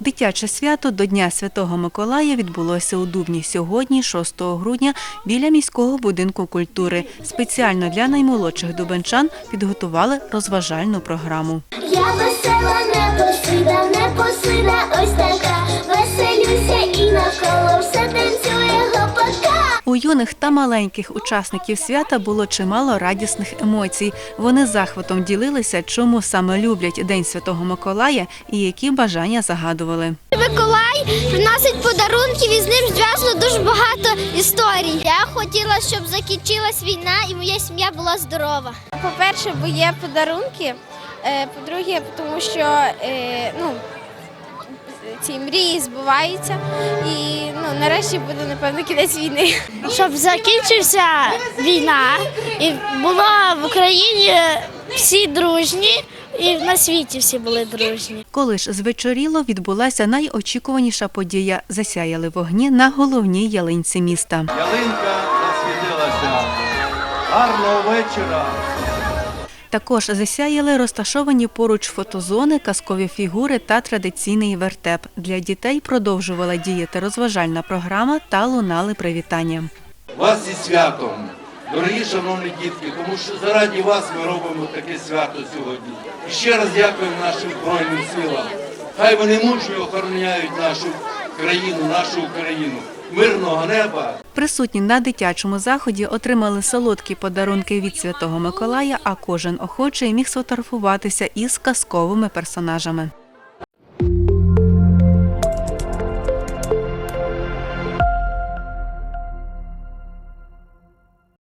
Дитяче свято до Дня Святого Миколая відбулося у Дубні сьогодні, 6 грудня, біля міського будинку культури. Спеціально для наймолодших дубенчан підготували розважальну програму. Я весела, непосида, непосида, не така. У юних та маленьких учасників свята було чимало радісних емоцій. Вони захватом ділилися, чому саме люблять День Святого Миколая і які бажання загадували. Миколай приносить подарунки, і з ним зв'язано дуже багато історій. Я хотіла, щоб закінчилась війна і моя сім'я була здорова. По-перше, бо є подарунки. Е, По-друге, тому що е, ну, ці мрії збуваються. І ну, нарешті буде, напевно, кінець війни. щоб закінчився війна і було в Україні всі дружні, і на світі всі були дружні. Коли ж звечоріло, відбулася найочікуваніша подія. Засяяли вогні на головній ялинці міста. Ялинка засвітилася. Гарного вечора. Також засяяли розташовані поруч фотозони, казкові фігури та традиційний вертеп. Для дітей продовжувала діяти розважальна програма та лунали привітання. Вас зі святом. Дорогі шановні дітки, тому що заради вас ми робимо таке свято сьогодні. І ще раз дякуємо нашим Збройним силам. Хай вони мужньо охороняють нашу країну, нашу Україну. Мирного неба Присутні на дитячому заході отримали солодкі подарунки від Святого Миколая, а кожен охочий міг сфотографуватися із казковими персонажами.